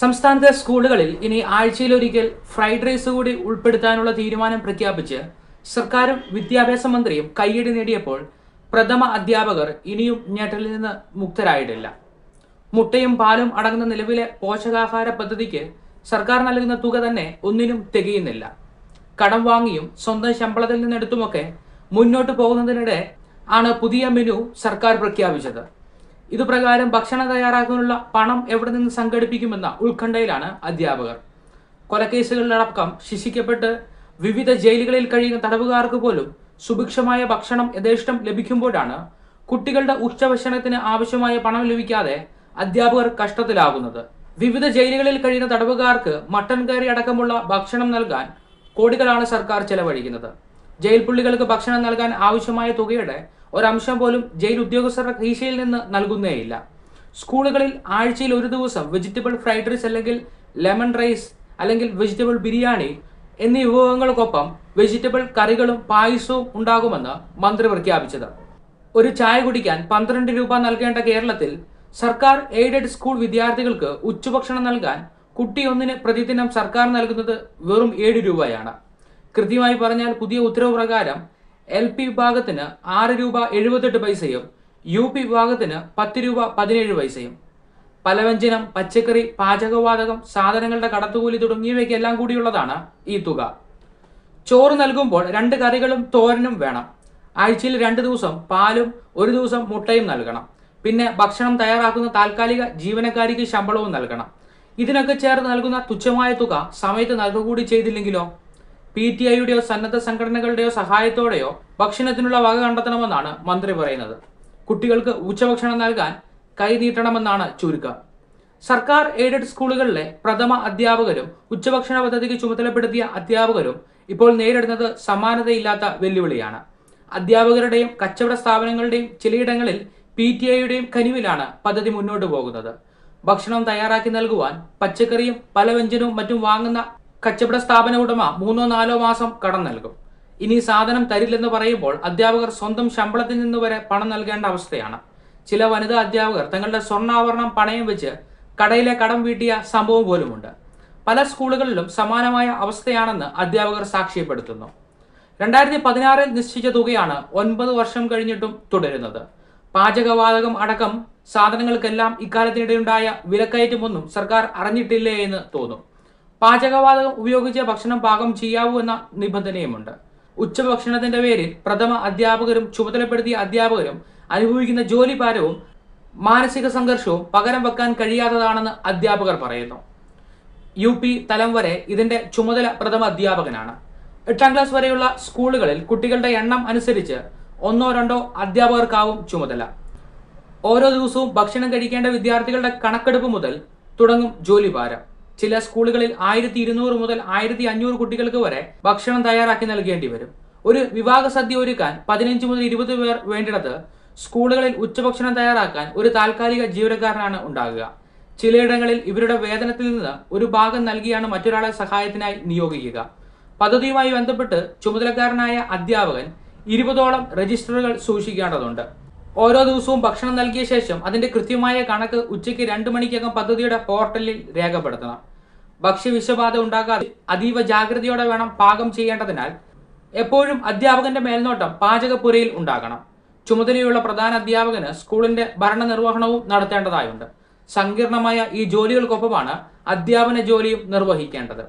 സംസ്ഥാനത്തെ സ്കൂളുകളിൽ ഇനി ആഴ്ചയിലൊരിക്കൽ ഫ്രൈഡ് റൈസ് കൂടി ഉൾപ്പെടുത്താനുള്ള തീരുമാനം പ്രഖ്യാപിച്ച് സർക്കാരും വിദ്യാഭ്യാസ മന്ത്രിയും കയ്യടി നേടിയപ്പോൾ പ്രഥമ അധ്യാപകർ ഇനിയും ഞെട്ടലിൽ നിന്ന് മുക്തരായിട്ടില്ല. മുട്ടയും പാലും അടങ്ങുന്ന നിലവിലെ പോഷകാഹാര പദ്ധതിക്ക് സർക്കാർ നൽകുന്ന തുക തന്നെ ഒന്നിനും തികയുന്നില്ല. കടം വാങ്ങിയും സ്വന്തം ശമ്പളത്തിൽ നിന്നെടുത്തുമൊക്കെ മുന്നോട്ട് പോകുന്നതിനിടെ ആണ് പുതിയ മെനു സർക്കാർ പ്രഖ്യാപിച്ചത്. ഇതുപ്രകാരം ഭക്ഷണം തയ്യാറാക്കാനുള്ള പണം എവിടെ നിന്ന് സംഘടിപ്പിക്കുമെന്ന ഉത്കണ്ഠയിലാണ് അധ്യാപകർ. കൊലക്കേസുകളിലടക്കം ശിക്ഷിക്കപ്പെട്ട് വിവിധ ജയിലുകളിൽ കഴിയുന്ന തടവുകാർക്ക് പോലും സുഭിക്ഷമായ ഭക്ഷണം യഥേഷ്ടം ലഭിക്കുമ്പോഴാണ് കുട്ടികളുടെ ഉച്ചഭക്ഷണത്തിന് ആവശ്യമായ പണം ലഭിക്കാതെ അധ്യാപകർ കഷ്ടത്തിലാകുന്നത്. വിവിധ ജയിലുകളിൽ കഴിയുന്ന തടവുകാർക്ക് മട്ടൻ കയറി അടക്കമുള്ള ഭക്ഷണം നൽകാൻ കോടികളാണ് സർക്കാർ ചെലവഴിക്കുന്നത്. ജയിൽ പുള്ളികൾക്ക് ഭക്ഷണം നൽകാൻ ആവശ്യമായ തുകയുടെ ഒരംശം പോലും ജയിൽ ഉദ്യോഗസ്ഥരുടെ കീശയിൽ നിന്ന് നൽകുന്നേയില്ല. സ്കൂളുകളിൽ ആഴ്ചയിൽ ഒരു ദിവസം വെജിറ്റബിൾ ഫ്രൈഡ് റൈസ് അല്ലെങ്കിൽ ലെമൺ റൈസ് അല്ലെങ്കിൽ വെജിറ്റബിൾ ബിരിയാണി എന്നീ വിഭവങ്ങൾക്കൊപ്പം വെജിറ്റബിൾ കറികളും പായസവും ഉണ്ടാകുമെന്ന് മന്ത്രി പ്രഖ്യാപിച്ചത്. ഒരു ചായ കുടിക്കാൻ പന്ത്രണ്ട് രൂപ നൽകേണ്ട കേരളത്തിൽ സർക്കാർ എയ്ഡഡ് സ്കൂൾ വിദ്യാർത്ഥികൾക്ക് ഉച്ചഭക്ഷണം നൽകാൻ കുട്ടിയൊന്നിന് പ്രതിദിനം സർക്കാർ നൽകുന്നത് വെറും ഏഴ് രൂപയാണ്. കൃത്യമായി പറഞ്ഞാൽ പുതിയ ഉത്തരവ് പ്രകാരം എൽ പി വിഭാഗത്തിന് ആറ് രൂപ എഴുപത്തെട്ട് പൈസയും യു പി വിഭാഗത്തിന് പത്ത് രൂപ പതിനേഴ് പൈസയും. പലവ്യഞ്ജനം പച്ചക്കറി പാചകവാതകം സാധനങ്ങളുടെ കടത്തുകൂലി തുടങ്ങിയവയ്ക്കെല്ലാം കൂടിയുള്ളതാണ് ഈ തുക. ചോറ് നൽകുമ്പോൾ രണ്ട് കറികളും തോരനും വേണം. ആഴ്ചയിൽ രണ്ട് ദിവസം പാലും ഒരു ദിവസം മുട്ടയും നൽകണം. പിന്നെ ഭക്ഷണം തയ്യാറാക്കുന്ന താൽക്കാലിക ജീവനക്കാരിക്ക് ശമ്പളവും നൽകണം. ഇതിനൊക്കെ ചേർന്ന് നൽകുന്ന തുച്ഛമായ തുക സമയത്ത് നൽകുകൂടി ചെയ്തില്ലെങ്കിലോ? പി ടി ഐയുടെയോ സന്നദ്ധ സംഘടനകളുടെയോ സഹായത്തോടെയോ ഭക്ഷണത്തിനുള്ള വക കണ്ടെത്തണമെന്നാണ് മന്ത്രി പറയുന്നത്. കുട്ടികൾക്ക് ഉച്ചഭക്ഷണം നൽകാൻ കൈ നീട്ടണമെന്നാണ് ചുരുക്കം. സർക്കാർ എയ്ഡഡ് സ്കൂളുകളിലെ പ്രഥമ അധ്യാപകരും ഉച്ചഭക്ഷണ പദ്ധതിക്ക് ചുമതലപ്പെടുത്തിയ അധ്യാപകരും ഇപ്പോൾ നേരിടുന്നത് സമാനതയില്ലാത്ത വെല്ലുവിളിയാണ്. അധ്യാപകരുടെയും കച്ചവട സ്ഥാപനങ്ങളുടെയും ചിലയിടങ്ങളിൽ പി ടി ഐയുടെയും കനിവിലാണ് പദ്ധതി മുന്നോട്ട് പോകുന്നത്. ഭക്ഷണം തയ്യാറാക്കി നൽകുവാൻ പച്ചക്കറിയും പലവ്യഞ്ജനവും മറ്റും വാങ്ങുന്ന കച്ചവട സ്ഥാപന ഉടമ മൂന്നോ നാലോ മാസം കടം നൽകും. ഇനി സാധനം തരില്ലെന്ന് പറയുമ്പോൾ അധ്യാപകർ സ്വന്തം ശമ്പളത്തിൽ നിന്ന് വരെ പണം നൽകേണ്ട അവസ്ഥയാണ്. ചില വനിതാ അധ്യാപകർ തങ്ങളുടെ സ്വർണാഭരണം പണയം വെച്ച് കടയിലെ കടം വീട്ടിയ സംഭവം പോലുമുണ്ട്. പല സ്കൂളുകളിലും സമാനമായ അവസ്ഥയാണെന്ന് അധ്യാപകർ സാക്ഷ്യപ്പെടുത്തുന്നു. രണ്ടായിരത്തി പതിനാറിൽ നിശ്ചയിച്ച തുകയാണ് ഒൻപത് വർഷം കഴിഞ്ഞിട്ടും തുടരുന്നത്. പാചകവാതകം അടക്കം സാധനങ്ങൾക്കെല്ലാം ഇക്കാലത്തിനിടെയുണ്ടായ വിലക്കയറ്റമൊന്നും സർക്കാർ അറിഞ്ഞിട്ടില്ലേ എന്ന് തോന്നും. പാചകവാതകം ഉപയോഗിച്ച് ഭക്ഷണം പാകം ചെയ്യാവൂ എന്ന നിബന്ധനയുമുണ്ട്. ഉച്ചഭക്ഷണത്തിന്റെ പേരിൽ പ്രഥമ അധ്യാപകരും ചുമതലപ്പെടുത്തിയ അധ്യാപകരും അനുഭവിക്കുന്ന ജോലി ഭാരവും മാനസിക സംഘർഷവും പകരം വെക്കാൻ കഴിയാത്തതാണെന്ന് അധ്യാപകർ പറയുന്നു. യു പി തലം വരെ ഇതിന്റെ ചുമതല പ്രഥമ അധ്യാപകനാണ്. എട്ടാം ക്ലാസ് വരെയുള്ള സ്കൂളുകളിൽ കുട്ടികളുടെ എണ്ണം അനുസരിച്ച് ഒന്നോ രണ്ടോ അധ്യാപകർക്കാവും ചുമതല. ഓരോ ദിവസവും ഭക്ഷണം കഴിക്കേണ്ട വിദ്യാർത്ഥികളുടെ കണക്കെടുപ്പ് മുതൽ തുടങ്ങും ജോലി ഭാരം ചില സ്കൂളുകളിൽ ആയിരത്തി ഇരുന്നൂറ് മുതൽ ആയിരത്തി അഞ്ഞൂറ് കുട്ടികൾക്ക് വരെ ഭക്ഷണം തയ്യാറാക്കി നൽകേണ്ടി വരും. ഒരു വിവാഹ സദ്യ ഒരുക്കാൻ പതിനഞ്ച് മുതൽ ഇരുപത് പേർ വേണ്ടിടത്ത് സ്കൂളുകളിൽ ഉച്ചഭക്ഷണം തയ്യാറാക്കാൻ ഒരു താൽക്കാലിക ജീവനക്കാരനാണ് ഉണ്ടാകുക. ചിലയിടങ്ങളിൽ ഇവരുടെ വേതനത്തിൽ നിന്ന് ഒരു ഭാഗം നൽകിയാണ് മറ്റൊരാളെ സഹായത്തിനായി നിയോഗിക്കുക. പദ്ധതിയുമായി ബന്ധപ്പെട്ട് ചുമതലക്കാരനായ അധ്യാപകൻ ഇരുപതോളം രജിസ്റ്ററുകൾ സൂക്ഷിക്കേണ്ടതുണ്ട്. ഓരോ ദിവസവും ഭക്ഷണം നൽകിയ ശേഷം അതിന്റെ കൃത്യമായ കണക്ക് ഉച്ചയ്ക്ക് രണ്ട് മണിക്കകം പദ്ധതിയുടെ പോർട്ടലിൽ രേഖപ്പെടുത്തണം. ഭക്ഷ്യ വിഷബാധ ഉണ്ടാകാതെ അതീവ ജാഗ്രതയോടെ വേണം പാകം ചെയ്യേണ്ടതിനാൽ എപ്പോഴും അധ്യാപകന്റെ മേൽനോട്ടം പാചകപ്പുരയിൽ ഉണ്ടാകണം. ചുമതലയുള്ള പ്രധാന അധ്യാപകന് സ്കൂളിന്റെ ഭരണനിർവഹണവും നടത്തേണ്ടതായുണ്ട്. സങ്കീർണമായ ഈ ജോലികൾക്കൊപ്പമാണ് അധ്യാപന ജോലിയും നിർവഹിക്കേണ്ടത്.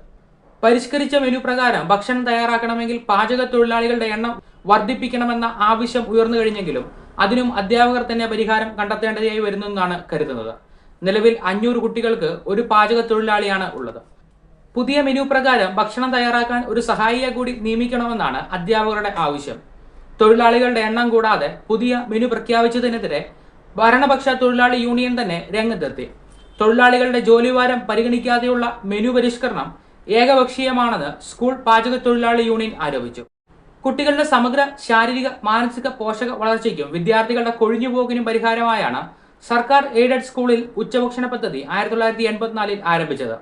പരിഷ്കരിച്ച മെനു പ്രകാരം ഭക്ഷണം തയ്യാറാക്കണമെങ്കിൽ പാചക തൊഴിലാളികളുടെ എണ്ണം വർദ്ധിപ്പിക്കണമെന്ന ആവശ്യം ഉയർന്നു കഴിഞ്ഞെങ്കിലും അതിനും അധ്യാപകർ തന്നെ പരിഹാരം കണ്ടെത്തേണ്ടതായി വരുന്നെന്നാണ് കരുതുന്നത്. നിലവിൽ അഞ്ഞൂറ് കുട്ടികൾക്ക് ഒരു പാചക തൊഴിലാളിയാണ് ഉള്ളത്. പുതിയ മെനു പ്രകാരം ഭക്ഷണം തയ്യാറാക്കാൻ ഒരു സഹായിയെ കൂടി നിയമിക്കണമെന്നാണ് അധ്യാപകരുടെ ആവശ്യം. തൊഴിലാളികളുടെ എണ്ണം കൂടാതെ പുതിയ മെനു പ്രഖ്യാപിച്ചതിനെതിരെ ഭരണപക്ഷ തൊഴിലാളി യൂണിയൻ തന്നെ രംഗത്തെത്തി. തൊഴിലാളികളുടെ ജോലിഭാരം പരിഗണിക്കാതെയുള്ള മെനു പരിഷ്കരണം ഏകപക്ഷീയമാണെന്ന് സ്കൂൾ പാചക തൊഴിലാളി യൂണിയൻ ആരോപിച്ചു. കുട്ടികളുടെ സമഗ്ര ശാരീരിക മാനസിക പോഷക വളർച്ചയ്ക്കും വിദ്യാർത്ഥികളുടെ കൊഴിഞ്ഞുപോക്കിനും പരിഹാരമായാണ് സർക്കാർ എയ്ഡഡ് സ്കൂളിൽ ഉച്ചഭക്ഷണ പദ്ധതി ആയിരത്തി തൊള്ളായിരത്തി എൺപത്തിനാലിൽ ആരംഭിച്ചത്.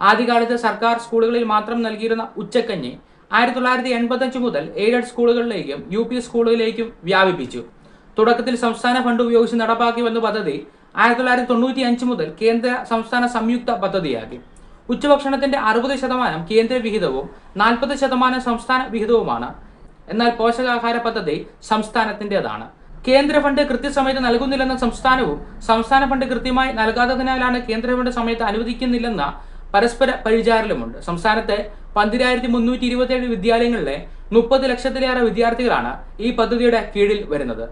ആദ്യകാലത്ത് സർക്കാർ സ്കൂളുകളിൽ മാത്രം നൽകിയിരുന്ന ഉച്ചക്കഞ്ഞി ആയിരത്തി തൊള്ളായിരത്തി എൺപത്തഞ്ച് മുതൽ എയ്ഡഡ് സ്കൂളുകളിലേക്കും യു പി സ്കൂളുകളിലേക്കും വ്യാപിപ്പിച്ചു. തുടക്കത്തിൽ സംസ്ഥാന ഫണ്ട് ഉപയോഗിച്ച് നടപ്പാക്കി വന്ന പദ്ധതി ആയിരത്തി തൊള്ളായിരത്തി തൊണ്ണൂറ്റി അഞ്ച് മുതൽ കേന്ദ്ര സംസ്ഥാന സംയുക്ത പദ്ധതിയാക്കി. ഉച്ചഭക്ഷണത്തിന്റെ അറുപത് ശതമാനം കേന്ദ്ര വിഹിതവും നാൽപ്പത് ശതമാനം സംസ്ഥാന വിഹിതവുമാണ് എന്നാൽ പോഷകാഹാര പദ്ധതി സംസ്ഥാനത്തിന്റെതാണ്. കേന്ദ്ര ഫണ്ട് കൃത്യസമയത്ത് നൽകുന്നില്ലെന്ന സംസ്ഥാനവും സംസ്ഥാന ഫണ്ട് കൃത്യമായി നൽകാത്തതിനാലാണ് കേന്ദ്ര ഫണ്ട് സമയത്ത് അനുവദിക്കുന്നില്ലെന്ന പരസ്പര പരിചാരലുമുണ്ട്. സംസ്ഥാനത്തെ പന്തിരായിരത്തി മുന്നൂറ്റി ഇരുപത്തിയേഴ് വിദ്യാലയങ്ങളിലെ മുപ്പത് ലക്ഷത്തിലേറെ വിദ്യാർത്ഥികളാണ് ഈ പദ്ധതിയുടെ കീഴിൽ വരുന്നത്.